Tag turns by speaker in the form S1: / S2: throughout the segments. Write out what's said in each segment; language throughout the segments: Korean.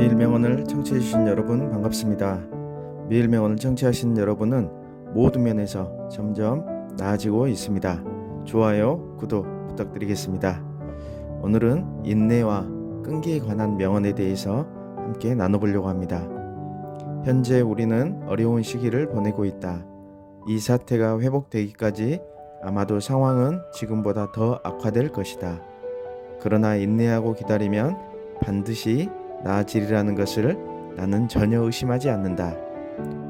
S1: 매일 명언을 청취해 주신 여러분 반갑습니다. 매일 명언을 청취하신 여러분은 모든 면에서 점점 나아지고 있습니다. 좋아요, 구독 부탁드리겠습니다. 오늘은 인내와 끈기에 관한 명언에 대해서 함께 나눠보려고 합니다. 현재 우리는 어려운 시기를 보내고 있다. 이 사태가 회복되기까지 아마도 상황은 지금보다 더 악화될 것이다. 그러나 인내하고 기다리면 반드시 나아지리라는 것을 나는 전혀 의심하지 않는다.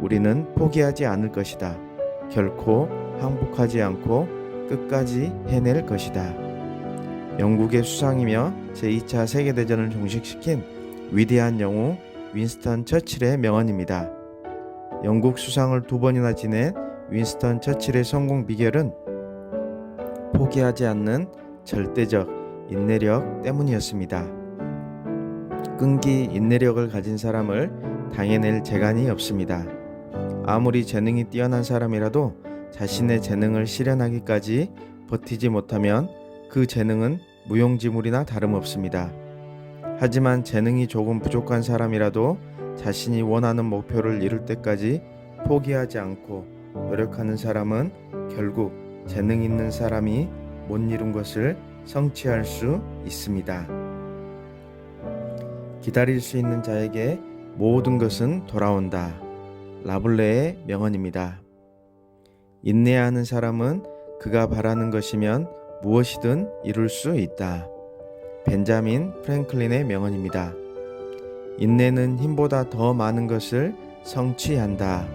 S1: 우리는 포기하지 않을 것이다. 결코 항복하지 않고 끝까지 해낼 것이다. 영국의 수상이며 제2차 세계대전을 종식시킨 위대한 영웅 윈스턴 처칠의 명언입니다. 영국 수상을 두 번이나 지낸 윈스턴 처칠의 성공 비결은 포기하지 않는 절대적 인내력 때문이었습니다. 끈기 인내력을 가진 사람을 당해낼 재간이 없습니다. 아무리 재능이 뛰어난 사람이라도 자신의 재능을 실현하기까지 버티지 못하면 그 재능은 무용지물이나 다름없습니다. 하지만 재능이 조금 부족한 사람이라도 자신이 원하는 목표를 이룰 때까지 포기하지 않고 노력하는 사람은 결국 재능 있는 사람이 못 이룬 것을 성취할 수 있습니다. 기다릴 수 있는 자에게 모든 것은 돌아온다. 라블레의 명언입니다. 인내하는 사람은 그가 바라는 것이면 무엇이든 이룰 수 있다. 벤자민 프랭클린의 명언입니다. 인내는 힘보다 더 많은 것을 성취한다.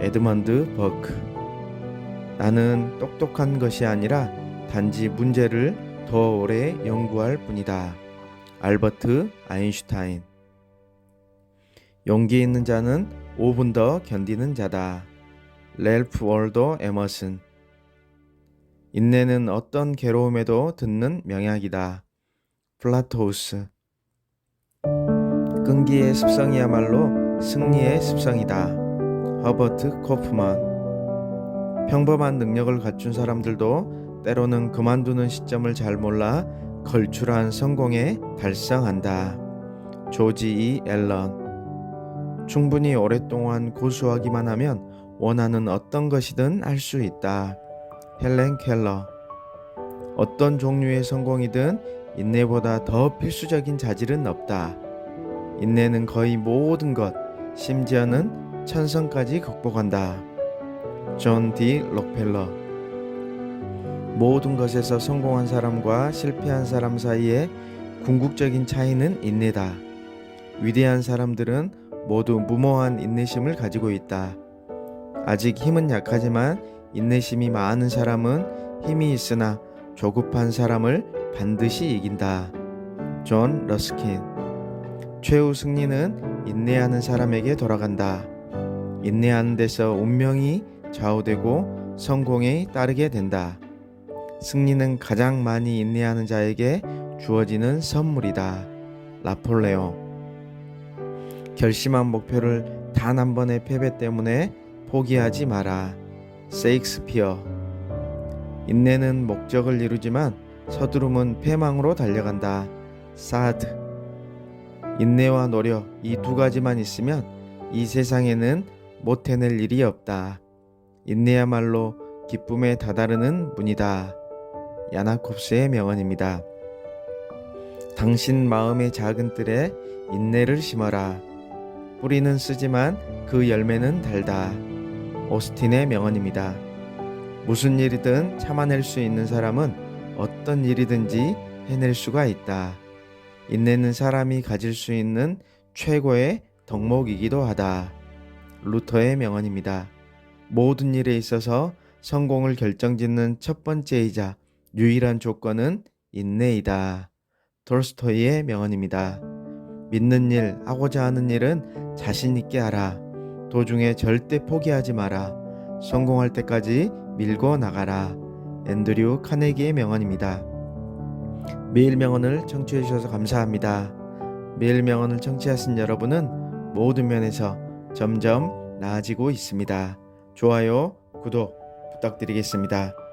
S1: 에드먼드 버크. 나는 똑똑한 것이 아니라 단지 문제를 더 오래 연구할 뿐이다. 알버트 아인슈타인. 용기 있는 자는 5분 더 견디는 자다. 렐프 월도 에머슨. 인내는 어떤 괴로움에도 듣는 명약이다. 플라토우스. 끈기의 습성이야말로 승리의 습성이다. 허버트 코프먼. 평범한 능력을 갖춘 사람들도 때로는 그만두는 시점을 잘 몰라 걸출한 성공에 달성한다. 조지 이 앨런. 충분히 오랫동안 고수하기만 하면 원하는 어떤 것이든 할 수 있다. 헬렌 켈러. 어떤 종류의 성공이든 인내보다 더 필수적인 자질은 없다. 인내는 거의 모든 것, 심지어는 천성까지 극복한다. 존디 록펠러. 모든 것에서 성공한 사람과 실패한 사람 사이의 궁극적인 차이는 인내다. 위대한 사람들은 모두 무모한 인내심을 가지고 있다. 아직 힘은 약하지만 인내심이 많은 사람은 힘이 있으나 조급한 사람을 반드시 이긴다. 존 러스킨. 최후 승리는 인내하는 사람에게 돌아간다. 인내하는 데서 운명이 좌우되고 성공에 따르게 된다. 승리는 가장 많이 인내하는 자에게 주어지는 선물이다. 라폴레옹. 결심한 목표를 단 한 번의 패배 때문에 포기하지 마라. 세익스피어. 인내는 목적을 이루지만 서두름은 패망으로 달려간다. 사드. 인내와 노력 이 두 가지만 있으면 이 세상에는 못 해낼 일이 없다. 인내야말로 기쁨에 다다르는 문이다. 야나콥스의 명언입니다. 당신 마음의 작은 뜰에 인내를 심어라. 뿌리는 쓰지만 그 열매는 달다. 오스틴의 명언입니다. 무슨 일이든 참아낼 수 있는 사람은 어떤 일이든지 해낼 수가 있다. 인내는 사람이 가질 수 있는 최고의 덕목이기도 하다. 루터의 명언입니다. 모든 일에 있어서 성공을 결정짓는 첫 번째이자 유일한 조건은 인내이다. 톨스토이의 명언입니다. 믿는 일, 하고자 하는 일은 자신 있게 하라. 도중에 절대 포기하지 마라. 성공할 때까지 밀고 나가라. 앤드류 카네기의 명언입니다. 매일 명언을 청취해 주셔서 감사합니다. 매일 명언을 청취하신 여러분은 모든 면에서 점점 나아지고 있습니다. 좋아요, 구독 부탁드리겠습니다.